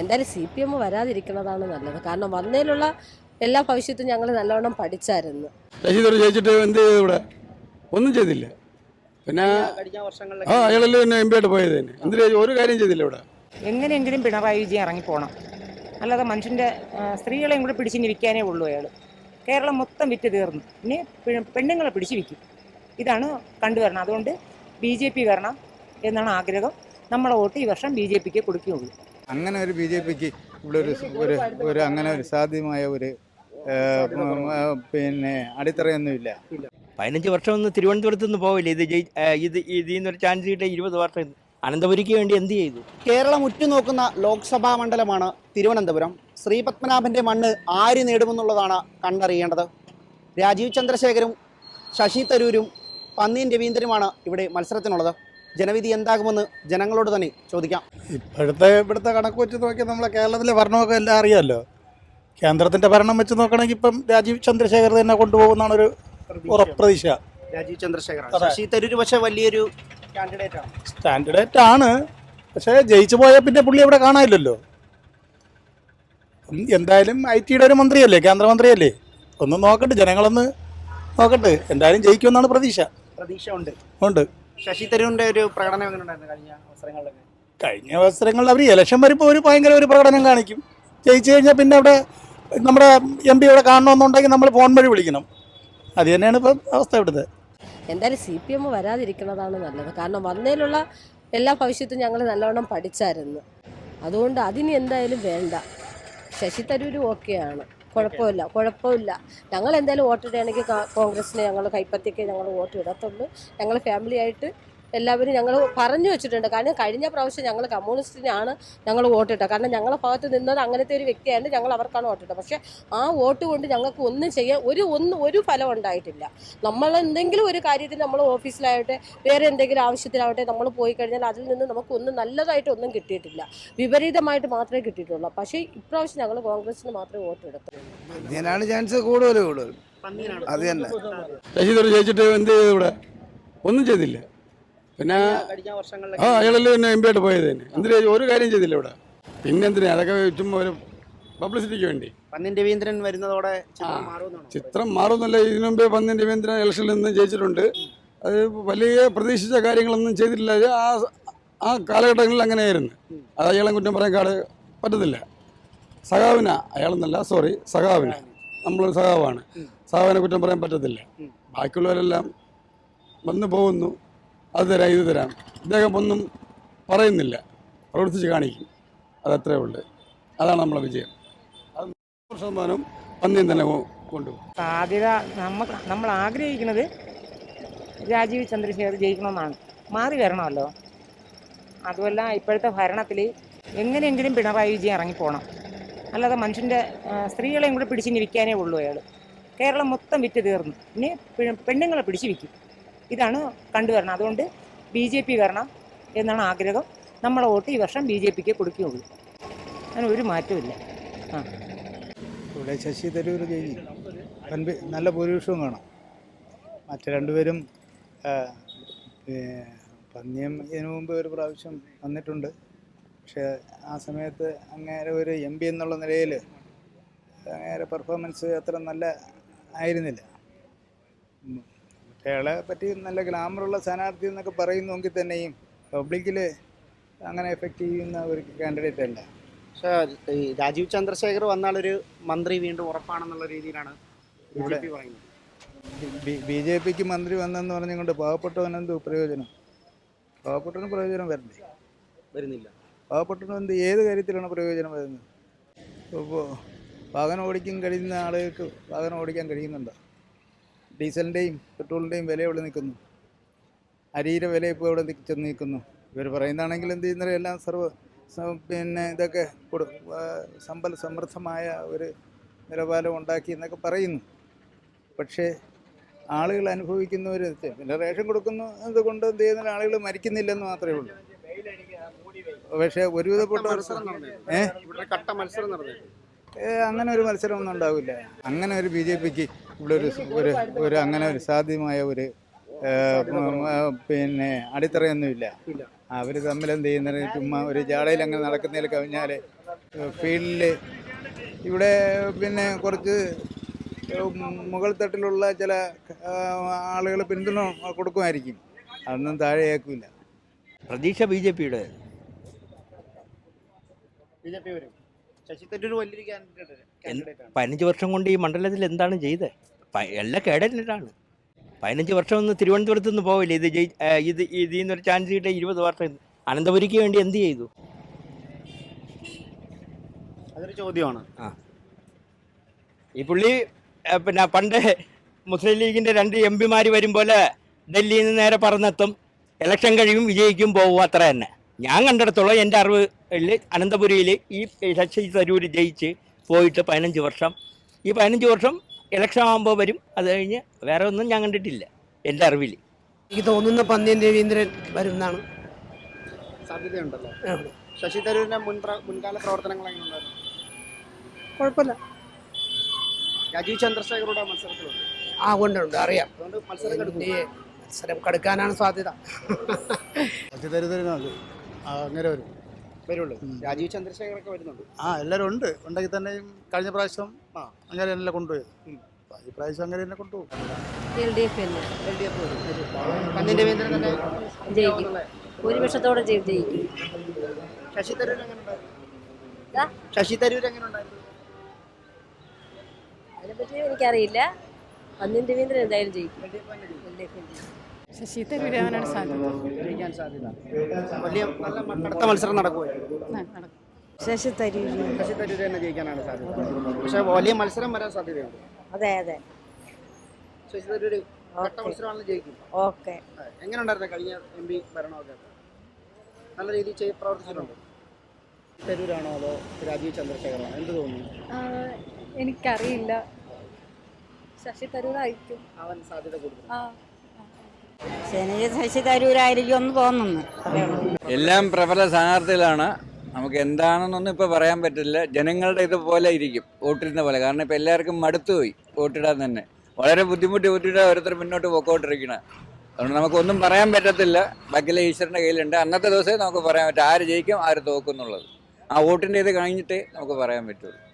എന്തായാലും C P M വരാതിരിക്കുന്നതാണ് നല്ലത്. കാരണം വന്നതിലുള്ള എല്ലാ ഭവിഷ്യത്തും ഞങ്ങൾ നല്ലവണ്ണം പഠിച്ചായിരുന്നു. ശശിധർ ജയിച്ചിട്ട് എന്ത് ചെയ്തു ഇവിടെ? ഒന്നും ചെയ്തില്ല. പിന്നെ കഴിഞ്ഞ ആ വർഷങ്ങളിലൊക്കെ അയാളല്ലേ പിന്നെ എം പി ആയിട്ട് പോയത് തന്നെ. എന്തിനു ഒരു കാര്യം ചെയ്തില്ല ഇവിടെ. എങ്ങനെയെങ്കിലും പിണറായി വിജയൻ ഇറങ്ങിപ്പോണം അല്ലാതെ മനുഷ്യന്റെ ആ, സ്ത്രീകളെയും കൂടെ പിടിച്ചിനി വിൽക്കാനേ ഉള്ളൂ അയാൾ കേരളം മൊത്തം വിറ്റ് തീർന്നു. ഇനി പെണ്ണുങ്ങളെ പിടിച്ചു വിൽക്കും. ഇതാണ് കണ്ടുവരണം അതുകൊണ്ട് ബി ജെ പി വരണം എന്നാണ് ആഗ്രഹം. നമ്മളെ വോട്ട് ഈ വർഷം ബി ജെ പിക്ക് കൊടുക്കുകയുള്ളൂ. അങ്ങനെ ഒരു ബി ജെ പിക്ക് ഇവിടെ ഒരു ഒരു ഒരു അങ്ങനെ ഒരു സാധ്യമായ ഒരു പിന്നെ അടിത്തറയൊന്നുമില്ല. പതിനഞ്ച് വർഷം ഒന്നും തിരുവനന്തപുരത്ത് നിന്ന് പോവില്ല? ഇത് ഇത് ഇതിൽ നിന്നൊരു ചാൻസ് കിട്ടിയ ഇരുപത് വർഷം. അനന്തപുരിക്ക് വേണ്ടി എന്ത് ചെയ്തു? കേരളം ഉറ്റുനോക്കുന്ന ലോക്സഭാ മണ്ഡലമാണ് തിരുവനന്തപുരം. ശ്രീപത്മനാഭന്റെ മണ്ണ് ആര് നേടുമെന്നുള്ളതാണ് കണ്ടറിയേണ്ടത്. രാജീവ് ചന്ദ്രശേഖരും ശശി തരൂരും പന്നീൻ രവീന്ദ്രനുമാണ് ഇവിടെ മത്സരത്തിനുള്ളത്. ജനവിധി എന്താകുമെന്ന് ജനങ്ങളോട് തന്നെ ചോദിക്കാം. ഇപ്പോഴത്തെ ഇവിടുത്തെ കണക്ക് വെച്ച് നോക്കിയാൽ നമ്മളെ കേരളത്തിലെ ഭരണമൊക്കെ എല്ലാം അറിയാമല്ലോ കേന്ദ്രത്തിന്റെ ഭരണം വെച്ച് നോക്കണമെങ്കിൽ ഇപ്പം രാജീവ് ചന്ദ്രശേഖർ തന്നെ കൊണ്ടുപോകുന്നതാണ് ഒരു ഉറപ്രതീക്ഷ. രാജീവ് ചന്ദ്രശേഖർ അതെ. ശശി തരൂർ പക്ഷേ വലിയൊരു കാൻഡിഡേറ്റ് ആണ്. ആണ്. പക്ഷേ ജയിച്ചു പോയാൽ പിന്നെ പുള്ളി അവിടെ കാണാനില്ലല്ലോ. എന്തായാലും ഐ ടിയുടെ ഒരു മന്ത്രിയല്ലേ കേന്ദ്രമന്ത്രിയല്ലേ? ഒന്ന് നോക്കട്ടെ ജനങ്ങളൊന്ന് നോക്കട്ടെ. എന്തായാലും ജയിക്കുമെന്നാണ് പ്രതീക്ഷ. പ്രതീക്ഷ ഉണ്ട്. ഉണ്ട്. ശശി തരൂരിന്റെ ഒരു പ്രകടനം എങ്ങനെ ഉണ്ടായിരുന്നു കഴിഞ്ഞ അവസരങ്ങളിലൊക്കെ? കഴിഞ്ഞ അവസരങ്ങളിൽ അവർ ഇലക്ഷൻ വരുമ്പോൾ ഒരു ഭയങ്കര ഒരു പ്രകടനം കാണിക്കും. ജയിച്ചു കഴിഞ്ഞാൽ പിന്നെ അവിടെ നമ്മുടെ എം പി അവിടെ കാണണമെന്നുണ്ടെങ്കിൽ നമ്മൾ ഫോൺ വഴി വിളിക്കണം. അത് തന്നെയാണ് ഇപ്പം അവസ്ഥ ഇവിടുത്തെ. എന്തായാലും സി പി എം വരാതിരിക്കുന്നതാണ് നല്ലത്. കാരണം വന്നതിലുള്ള എല്ലാ ഭവിഷ്യത്തും ഞങ്ങൾ നല്ലവണ്ണം പഠിച്ചായിരുന്നു. അതുകൊണ്ട് അതിന് എന്തായാലും വേണ്ട. ശശി തരൂർ ഓക്കെയാണ് കുഴപ്പമില്ല കുഴപ്പമില്ല. ഞങ്ങൾ എന്തായാലും വോട്ട് വോട്ടിടുകയാണെങ്കിൽ കോൺഗ്രസിന് ഞങ്ങൾ കൈപ്പത്തിക്ക് ഞങ്ങൾ വോട്ട് ഇടത്തുള്ളൂ ഞങ്ങൾ ഫാമിലി ആയിട്ട് എല്ലാവരും ഞങ്ങൾ പറഞ്ഞു വെച്ചിട്ടുണ്ട്. കാരണം കഴിഞ്ഞ പ്രാവശ്യം ഞങ്ങൾ കമ്മ്യൂണിസ്റ്റിനാണ് ഞങ്ങൾ വോട്ടിട്ടത് കാരണം ഞങ്ങളെ ഭാഗത്ത് നിന്നത് അങ്ങനത്തെ ഒരു വ്യക്തിയായിട്ട് ഞങ്ങൾ അവർക്കാണ് വോട്ടിട്ടത് പക്ഷേ ആ വോട്ട് കൊണ്ട് ഞങ്ങൾക്ക് ഒന്നും ചെയ്യാൻ ഒരു ഒന്ന് ഒരു ഫലം ഉണ്ടായിട്ടില്ല. നമ്മൾ എന്തെങ്കിലും ഒരു കാര്യത്തിൽ നമ്മൾ ഓഫീസിലാവട്ടെ വേറെ എന്തെങ്കിലും ആവശ്യത്തിലാവട്ടെ നമ്മൾ പോയി കഴിഞ്ഞാൽ അതിൽ നിന്ന് നമുക്ക് ഒന്നും നല്ലതായിട്ട് ഒന്നും കിട്ടിയിട്ടില്ല. വിപരീതമായിട്ട് മാത്രമേ കിട്ടിയിട്ടുള്ളൂ. പക്ഷേ ഇപ്രാവശ്യം ഞങ്ങൾ കോൺഗ്രസിന് മാത്രമേ വോട്ട് എടുത്തുള്ളൂ. ഇതിനാണ് ചാൻസ് കൂടുതൽ കൂടുതൽ അത് തന്നെ. ശശിധർ ജയിച്ചിട്ട് എന്ത് ചെയ്തു ഇവിടെ? ഒന്നും ചെയ്തില്ല. പിന്നെ ആ അയാളല്ലേ പിന്നെ എം പി ആയിട്ട് പോയത് തന്നെ. എന്തിനാ ഒരു കാര്യം ചെയ്തില്ല ഇവിടെ? പിന്നെ എന്തിനാ? അതൊക്കെ ചുമ്മാ ഒരു പബ്ലിസിറ്റിക്ക് വേണ്ടി. പന്നിൻ രവീന്ദ്രൻ വരുന്നതോടെ ചിത്രം മാറുന്നില്ല. ഇതിനു മുമ്പേ പന്നിൻ രവീന്ദ്രൻ ഇലക്ഷനിൽ നിന്ന് ജയിച്ചിട്ടുണ്ട്. അത് വലിയ പ്രതീക്ഷിച്ച കാര്യങ്ങളൊന്നും ചെയ്തിട്ടില്ല. ആ ആ കാലഘട്ടങ്ങളിൽ അങ്ങനെയായിരുന്നു. അത് അയാളെ കുറ്റം പറയാൻ കാട് പറ്റത്തില്ല. സഖാവിന. അയാളെന്നല്ല സോറി സഖാവിന. നമ്മളൊരു സഖാവാണ്. സഖാവിനെ കുറ്റം പറയാൻ പറ്റത്തില്ല. ബാക്കിയുള്ളവരെല്ലാം വന്നു പോകുന്നു. അത് തരാം ഇത് തരാം. ഇദ്ദേഹം ഒന്നും പറയുന്നില്ല. പ്രവർത്തിച്ച് കാണിക്കും. അതത്രേ ഉള്ളൂ. അതാണ് നമ്മളെ വിജയം. അത് നൂറ് ശതമാനം പന്നിയും തന്നെ കൊണ്ടുപോകും. സാധ്യത നമുക്ക് നമ്മൾ ആഗ്രഹിക്കുന്നത് രാജീവ് ചന്ദ്രശേഖർ ജയിക്കണമെന്നാണ്. മാറി വരണമല്ലോ. അതുമല്ല ഇപ്പോഴത്തെ ഭരണത്തിൽ എങ്ങനെയെങ്കിലും പിണറായി വിജയൻ ഇറങ്ങിപ്പോണം. അല്ലാതെ മനുഷ്യന്റെ സ്ത്രീകളെയും കൂടെ പിടിച്ചിരിക്കാനേ ഉള്ളൂ അയാൾ കേരളം മൊത്തം വിറ്റ് തീർന്നു. ഇനി പെണ്ണുങ്ങളെ പിടിച്ച് വിൽക്കും. ഇതാണ് കണ്ടുവരണം. അതുകൊണ്ട് ബി ജെ പി വരണം എന്നാണ് ആഗ്രഹം. നമ്മളെ വോട്ട് ഈ വർഷം ബി ജെ പിക്ക് കൊടുക്കുകയുള്ളൂ. അങ്ങനെ ഒരു മാറ്റവും ആ. ശശി തരൂർ ജയിക്കും നല്ല ഭൂരിപക്ഷവും കാണാം. മറ്റു രണ്ടുപേരും പന്നിയം ഇതിനു മുമ്പ് ഒരു പ്രാവശ്യം വന്നിട്ടുണ്ട്. പക്ഷേ ആ സമയത്ത് അങ്ങേരെ ഒരു എം പി എന്നുള്ള നിലയിൽ അങ്ങേരെ പെർഫോമൻസ് അത്ര നല്ല ആയിരുന്നില്ല. അയാളെ പറ്റി നല്ല ഗ്ലാമറുള്ള സ്ഥാനാർത്ഥി എന്നൊക്കെ പറയുന്നുവെങ്കിൽ തന്നെയും പബ്ലിക്കിൽ അങ്ങനെ എഫക്റ്റ് ചെയ്യുന്ന ഒരു കാൻഡിഡേറ്റ് അല്ല. പക്ഷേ ഈ രാജീവ് ചന്ദ്രശേഖർ വന്നാലൊരു മന്ത്രി വീണ്ടും ഉറപ്പാണെന്നുള്ള രീതിയിലാണ് ബി ഇവിടെ- പറയുന്നത്. ബി ജെ പിക്ക് മന്ത്രി വന്നെന്ന് പറഞ്ഞുകൊണ്ട് പാവപ്പെട്ടവനെന്ത് പ്രയോജനം? പാവപ്പെട്ടവന് പ്രയോജനം വരണ്ടേ? വരുന്നില്ല. പാവപ്പെട്ടവന് എന്ത് ഏത് കാര്യത്തിലാണ് പ്രയോജനം വരുന്നത്? ഇപ്പോൾ വാഹനം ഓടിക്കാൻ കഴിയുന്ന ആളുകൾക്ക് വാഹനം ഓടിക്കാൻ കഴിയുന്നുണ്ടോ? ഡീസലിന്റെയും പെട്രോളിന്റെയും വില എവിടെ നിൽക്കുന്നു. അരിയുടെ വില ഇപ്പോൾ എവിടെ ചെന്ന് നിൽക്കുന്നു. ഇവർ പറയുന്നതാണെങ്കിൽ എന്ത് ചെയ്യുന്നത് എല്ലാം സർവ പിന്നെ ഇതൊക്കെ കൊടു സമ്പൽ സമൃദ്ധമായ ഒരു നിലവാരം ഉണ്ടാക്കി എന്നൊക്കെ പറയുന്നു. പക്ഷേ ആളുകൾ അനുഭവിക്കുന്ന ഒരു പിന്നെ റേഷൻ കൊടുക്കുന്നു അതുകൊണ്ട് എന്ത് ചെയ്യുന്ന ആളുകൾ മരിക്കുന്നില്ലെന്ന് മാത്രമേ ഉള്ളൂ. പക്ഷേ ഒരുവിധപ്പെട്ട ഏഹ് അങ്ങനെ ഒരു മത്സരമൊന്നും ഉണ്ടാവില്ല. അങ്ങനെ ഒരു ബി ജെ പിക്ക് ഇവിടെ ഒരു ഒരു ഒരു അങ്ങനെ ഒരു സാധ്യമായ ഒരു പിന്നെ അടിത്തറയൊന്നുമില്ല. അവർ തമ്മിൽ എന്ത് ചെയ്യുന്നത് ചുമ്മാ ഒരു ജാടയിൽ അങ്ങനെ നടക്കുന്നതിൽ കവിഞ്ഞാൽ ഫീൽഡിൽ ഇവിടെ പിന്നെ കുറച്ച് മുകൾ തട്ടിലുള്ള ചില ആളുകൾ പിന്തുണ കൊടുക്കുമായിരിക്കും. അതൊന്നും താഴെയാക്കില്ല പ്രതീക്ഷ ബി ജെ പിയുടെ. ബി ജെ പി വരും. ശശി തരൂർ വലിയൊരു കാൻഡിഡേറ്റ് കാൻഡിഡേറ്റ് ആണ്. പതിനഞ്ച് വർഷം കൊണ്ട് ഈ മണ്ഡലത്തിൽ എന്താണ് ചെയ്തത് എല്ലാ കേടന്നിട്ടാണ് പതിനഞ്ച് വർഷം ഒന്ന് തിരുവനന്തപുരത്ത് നിന്ന് പോവില്ല? ഇത് ജയി ആ, ഇത് ഇതിൽ നിന്നൊരു ചാൻസ് കിട്ടിയ ഇരുപത് വർഷം. അനന്തപുരിക്ക് വേണ്ടി എന്ത് ചെയ്തു? അതൊരു ചോദ്യമാണ്. ഈ പുള്ളി ആ, പിന്നെ പണ്ട് മുസ്ലിം ലീഗിന്റെ രണ്ട് എം പിമാർ വരും പോലെ ഡൽഹിയിൽ നിന്ന് നേരെ പറന്നെത്തും. ഇലക്ഷൻ കഴിയും വിജയിക്കും പോകും അത്ര തന്നെ. ഞാൻ കണ്ടിടത്തോളം എന്റെ അറിവിൽ അനന്തപുരിയിൽ ഈ ശശി തരൂർ ജയിച്ച് പോയിട്ട് പതിനഞ്ച് വർഷം. ഈ പതിനഞ്ച് വർഷം ഇലക്ഷൻ ആകുമ്പോൾ വരും. അത് കഴിഞ്ഞ് വേറെ ഒന്നും ഞാൻ കണ്ടിട്ടില്ല എന്റെ അറിവിൽ എനിക്ക് തോന്നുന്ന പന്ന്യൻ രവീന്ദ്രൻ വരുന്നതാണ് സാധ്യതയുണ്ടല്ലോ. ശശി തരൂരിന്റെ മുൻ മുൻകാല പ്രവർത്തനങ്ങൾ എങ്ങനെയുണ്ടായിരുന്നു? കുഴപ്പമില്ല. രാജീവ് ചന്ദ്രശേഖരുടെ മത്സരത്തിലുണ്ട്. ആ കൊണ്ടുണ്ട്. അറിയാം. മത്സരം കടുക്കാനാണ് സാധ്യത. തരുതരുന്നത് അങ്ങനെ വരും. വരുള്ളൂ. രാജീവ് ചന്ദ്രശേഖരൊക്കെ വരുന്നുണ്ട്. ആ എല്ലാവരും ഉണ്ട്. ഉണ്ടെങ്കിൽ തന്നെയും കഴിഞ്ഞ പ്രാവശ്യം ആ. അങ്ങനെ തന്നെ കൊണ്ടുപോയത്. ഈ പ്രാവശ്യം അങ്ങനെ തന്നെ കൊണ്ടുപോകും. എൽ ഡി എഫ് തന്നെ. എൽ ഡി എഫ് തന്നെ? ജയിക്കും. ഭൂരിപക്ഷത്തോടെ ജയിക്കും. ശശി തരൂർ എങ്ങനെ ദാ. ശശി തരൂർ എങ്ങനെ ഉണ്ടായിരുന്നു? അതിനെപ്പറ്റി എനിക്കറിയില്ല. രവീന്ദ്രൻ എന്തായാലും ജയിക്കും. എൽ ഡി എഫ് ശശി തരൂരാവാനാണ് സാധ്യത. ജയിക്കാൻ സാധ്യത. വലിയ നല്ല കടുത്ത മത്സരം നടക്കുമോ നടക്കും. ശശി തരൂർ ശശി തരൂര് തന്നെ ജയിക്കാനാണ് സാധ്യത. പക്ഷേ വലിയ മത്സരം വരാൻ സാധ്യതയുണ്ട്. അതെ അതെ. ശശി തരൂര് കട്ട മത്സരമാണെന്ന് ജയിക്കും. ഓക്കെ. എങ്ങനെ ഉണ്ടായിരുന്നു കഴിഞ്ഞ എം പി ഭരണമൊക്കെ? നല്ല രീതിയിൽ ചെയ്ത് പ്രവർത്തിച്ചിട്ടുണ്ട്? തരൂരാണോ അതോ രാജീവ് ചന്ദ്രശേഖറാണോ എന്ത് തോന്നുന്നു? എനിക്കറിയില്ല. ശശി തരൂരായിരിക്കും. അവൻ സാധ്യത കൂടുതൽ. എന്ന് തോന്നുന്നു. എല്ലാം പ്രബല സ്ഥാനാർത്ഥികളാണ്. നമുക്ക് എന്താണെന്നൊന്നും ഇപ്പോൾ പറയാൻ പറ്റില്ല. ജനങ്ങളുടെ ഇതുപോലെ ഇരിക്കും. വോട്ടിടുന്ന പോലെ. കാരണം ഇപ്പോൾ എല്ലാവർക്കും മടുത്തുപോയി വോട്ടിടാൻ തന്നെ. വളരെ ബുദ്ധിമുട്ടി വോട്ടിടാൻ ഓരോരുത്തർ മുന്നോട്ട് പോയിക്കൊണ്ടിരിക്കണം. അതുകൊണ്ട് നമുക്കൊന്നും പറയാൻ പറ്റത്തില്ല. ബാക്കിലെ ഈശ്വരന്റെ കയ്യിലുണ്ട്. അന്നത്തെ ദിവസമേ നമുക്ക് പറയാൻ പറ്റും. ആര് ജയിക്കും ആര് തോക്കും എന്നുള്ളത്. ആ വോട്ടിന്റെ ഇത് കഴിഞ്ഞിട്ടേ നമുക്ക് പറയാൻ പറ്റുള്ളൂ.